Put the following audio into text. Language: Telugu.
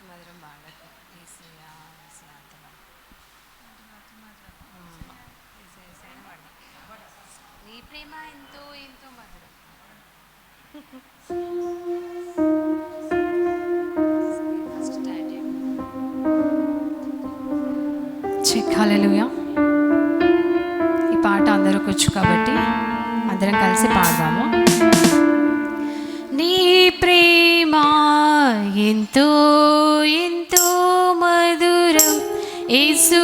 అంత నీ ప్రేమ ఎంతో ఎంతో మధురం ఈ పాట అందరికి వచ్చు కాబట్టి అందరం కలిసి పాడదాము. ఎంతో ఎంతో మధురం యేసు